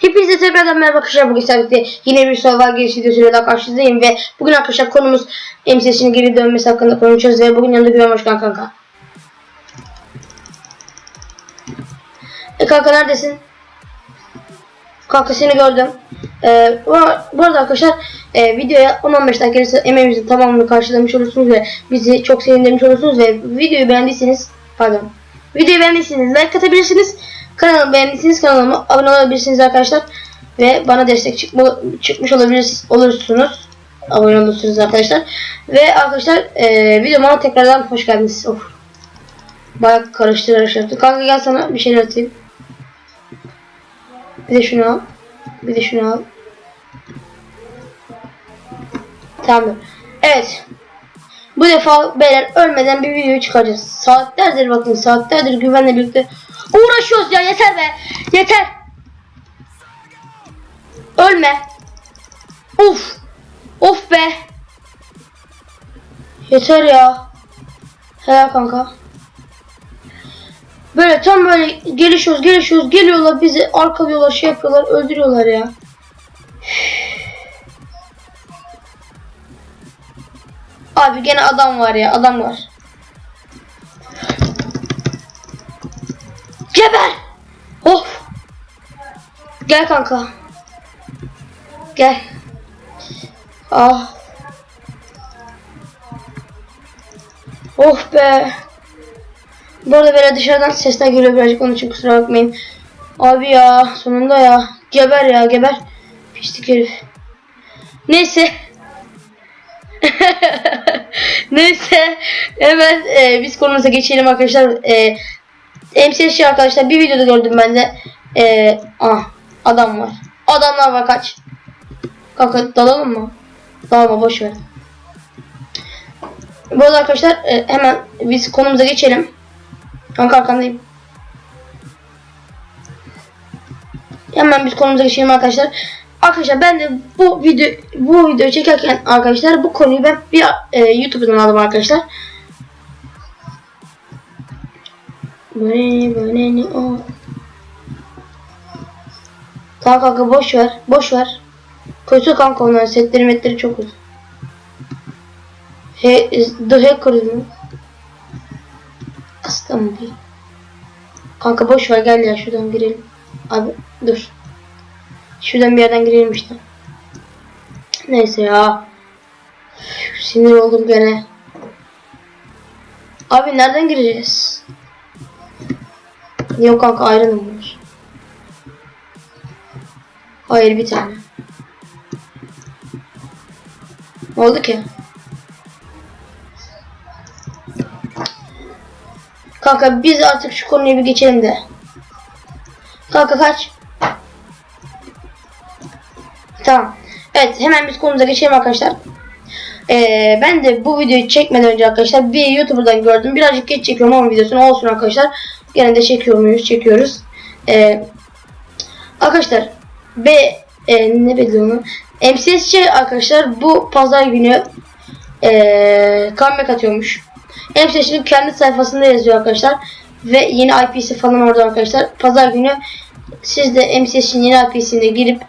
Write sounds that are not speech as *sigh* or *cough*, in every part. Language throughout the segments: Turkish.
Hepinize tekrardan merhaba arkadaşlar. Bugün sizlerle yine bir survival giriş videosuyla karşınızdayım ve bugün arkadaşlar konumuz MCS'in geri dönmesi hakkında konuşacağız ve bugün yanında Güven Başkan kanka. E kanka neredesin? Kanka seni gördüm. Ee, bu, arada arkadaşlar e, videoya 10-15 dakika emeğimizin tamamını karşılamış olursunuz ve bizi çok sevindirmiş olursunuz ve videoyu beğendiyseniz pardon videoyu beğendiyseniz like atabilirsiniz. Kanalıma beğendiyseniz kanalıma abone olabilirsiniz arkadaşlar ve bana destek çıkma, çıkmış olabilir, olursunuz. Abone olursunuz arkadaşlar. Ve arkadaşlar e, videoma tekrardan hoş geldiniz. Of. Bayağı karıştırarak yaptım. Kanka gel sana bir şeyler atayım. Bir de şunu al. Bir de şunu al. Tamam. Evet. Bu defa beyler ölmeden bir video çıkaracağız. Saatlerdir bakın saatlerdir güvenle birlikte uğraşıyoruz ya yeter be. Yeter. Ölme. Uf. Of be. Yeter ya. Helal kanka. Böyle tam böyle gelişiyoruz gelişiyoruz geliyorlar bizi arkalıyorlar şey yapıyorlar öldürüyorlar ya. Abi gene adam var ya adam var. Geber! Of! Gel kanka. Gel. Ah. Oh be. Bu arada böyle dışarıdan sesler geliyor birazcık onun için kusura bakmayın. Abi ya sonunda ya. Geber ya geber. Pislik herif. Neyse. *laughs* Neyse hemen e, biz konumuza geçelim arkadaşlar. E, MCSC arkadaşlar bir videoda gördüm ben de. E, ah adam var. Adamlar var kaç. Kanka dalalım mı? Dalma boş ver. Bu arada arkadaşlar e, hemen biz konumuza geçelim. Kanka arkandayım. Hemen biz konumuza geçelim arkadaşlar. Arkadaşlar ben de bu video bu videoyu çekerken arkadaşlar bu konuyu ben bir e, YouTube'dan aldım arkadaşlar. Böyle ne o. Tamam kanka boş ver. Boş ver. Kötü kanka onlar setleri metleri çok kötü. He, The Hacker mı? Kıstım bir. Kanka boş ver gel ya şuradan girelim. Abi dur. Şuradan bir yerden girelim işte. Neyse ya. Sinir oldum gene. Abi nereden gireceğiz? Yok kanka ayrılın bunlar. Hayır bir tane. Ne oldu ki? Kanka biz artık şu konuya bir geçelim de. Kanka kaç. Tamam. Evet hemen biz konumuza geçelim arkadaşlar. Ee, ben de bu videoyu çekmeden önce arkadaşlar bir YouTuber'dan gördüm. Birazcık geç çekiyorum ama videosunu olsun arkadaşlar. Gene de çekiyor muyuz? Çekiyoruz. Ee, arkadaşlar B e, ne onu? MCSC arkadaşlar bu pazar günü e, comeback atıyormuş. MCSC'nin kendi sayfasında yazıyor arkadaşlar. Ve yeni IP'si falan orada arkadaşlar. Pazar günü siz de MCSC'nin yeni IP'sine girip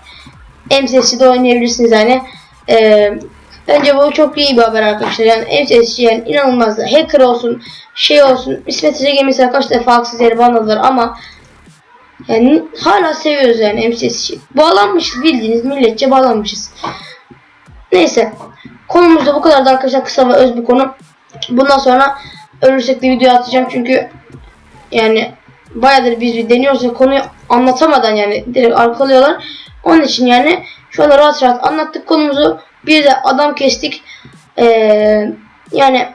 MCSC'de oynayabilirsiniz yani. Ee, bence bu çok iyi bir haber arkadaşlar. Yani MCSC yani inanılmaz hacker olsun, şey olsun. İsmet İnce gemisi kaç defa haksız yere banladılar ama yani hala seviyoruz yani MCSC. Bağlanmışız bildiğiniz milletçe bağlanmışız. Neyse. Konumuz da bu kadar da arkadaşlar kısa ve öz bir konu. Bundan sonra ölürsek de video atacağım çünkü yani bayağıdır biz bir deniyoruz ve konuyu anlatamadan yani direkt arkalıyorlar. Onun için yani şu anda rahat rahat anlattık konumuzu. Bir de adam kestik. Ee, yani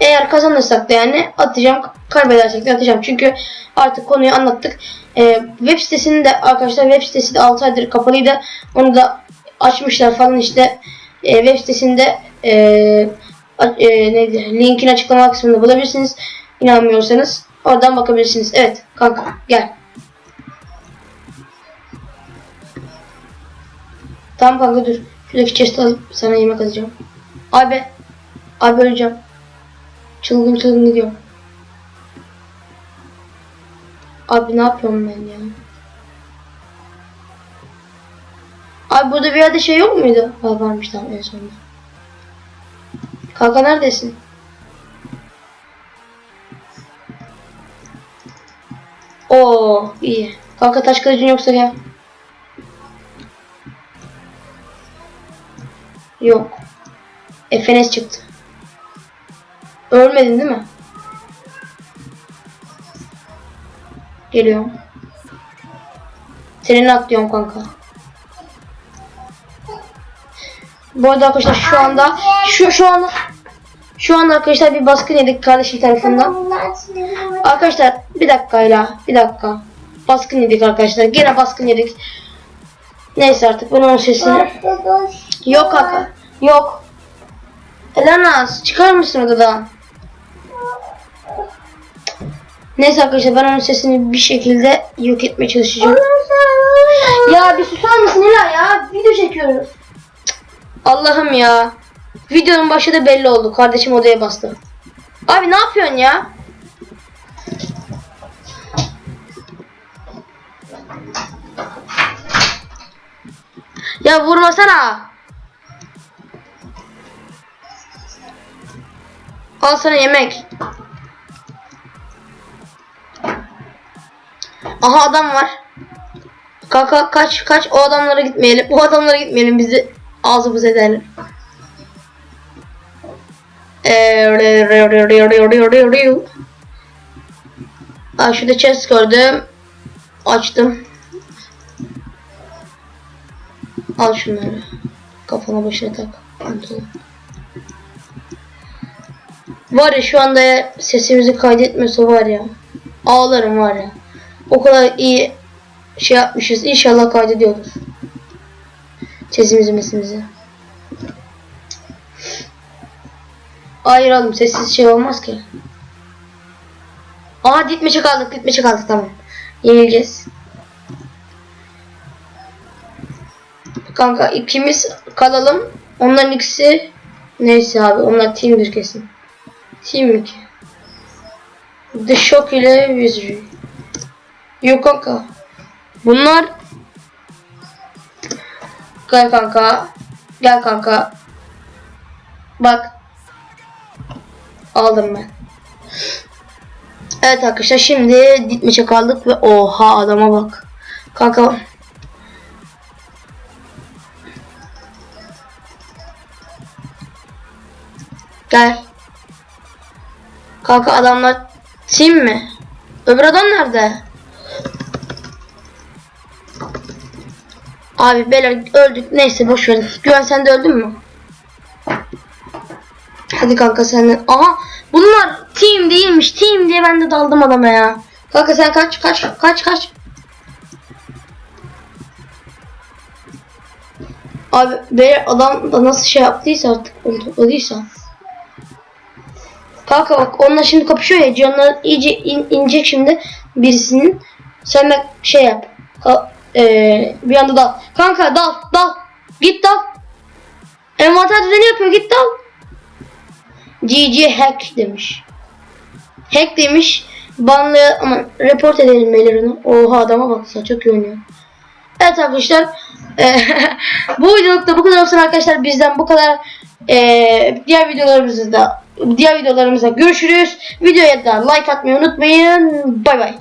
eğer kazanırsak da yani atacağım. Kaybedersek de atacağım. Çünkü artık konuyu anlattık. Ee, web sitesini de arkadaşlar web sitesi de 6 aydır kapalıydı. Onu da açmışlar falan işte. Ee, web sitesinde ee, e, neydi? Linkin açıklama kısmında bulabilirsiniz. İnanmıyorsanız oradan bakabilirsiniz. Evet kanka gel. Tamam kanka dur. Şuradaki chest'i alıp sana yemek atacağım. Abi. Abi öleceğim. Çılgın çılgın gidiyorum. Abi ne yapıyorum ben ya? Abi burada bir yerde şey yok muydu? Ha varmış tamam en sonunda. Kanka neredesin? Oo iyi. Kanka taş kılıcın yoksa gel. Yok. Efenes çıktı. Ölmedin değil mi? Geliyorum. Seninle atlıyorum kanka. Bu arada arkadaşlar şu anda şu şu anda şu anda arkadaşlar bir baskın yedik kardeşim tarafından. Arkadaşlar bir dakikayla bir dakika. Baskın yedik arkadaşlar. Gene baskın yedik. Neyse artık bunun sesini. Yok kanka. Yok. Elena çıkar mısın odadan? Neyse arkadaşlar ben onun sesini bir şekilde yok etmeye çalışacağım. Ya bir susar mısın Ela ya? Video çekiyoruz. Allah'ım ya. Videonun başı da belli oldu. Kardeşim odaya bastı. Abi ne yapıyorsun ya? Ya vurmasana. Al sana yemek. Aha adam var. Kanka kaç kaç o adamlara gitmeyelim. O adamlara gitmeyelim bizi ağzımız ederler. Aa, şurada chest gördüm. Açtım. Al şunları. Kafana başına tak. Pantolon. Var ya şu anda ya sesimizi kaydetmiyorsa var ya. Ağlarım var ya. O kadar iyi şey yapmışız. İnşallah kaydediyordur. Sesimizi mesimizi. Hayır oğlum sessiz şey olmaz ki. Aa ditmeçe kaldık ditmeçe kaldık tamam. Yenileceğiz. Kanka ikimiz kalalım. Onların ikisi neyse abi onlar team'dir kesin. Ki? The Shock ile Wizardry. Yok kanka. Bunlar Gel kanka. Gel kanka. Bak. Aldım ben. Evet arkadaşlar şimdi ditmişe kaldık ve oha adama bak. Kanka. Gel. Kanka adamlar team mi? Öbür adam nerede? Abi beyler öldük. Neyse boş verin. Güven sen de öldün mü? Hadi kanka sen. Aha bunlar team değilmiş. Team diye ben de daldım adama ya. Kanka sen kaç kaç kaç kaç. Abi beyler adam da nasıl şey yaptıysa artık onu topladıysa. Kanka bak onunla şimdi kapışıyor ya canları iyice in, inecek şimdi birisinin. Sen de şey yap. Ka- ee, bir anda dal. Kanka dal dal. Git dal. Envanter düzeni yapıyor git dal. GG hack demiş. Hack demiş. Banlı ama report edelim beyler onu. Oha adama baksa çok iyi oynuyor. Evet arkadaşlar. eee, *laughs* bu videolukta bu kadar olsun arkadaşlar. Bizden bu kadar. Eee, diğer videolarımızda diğer videolarımızda görüşürüz. Videoya da like atmayı unutmayın. Bay bay.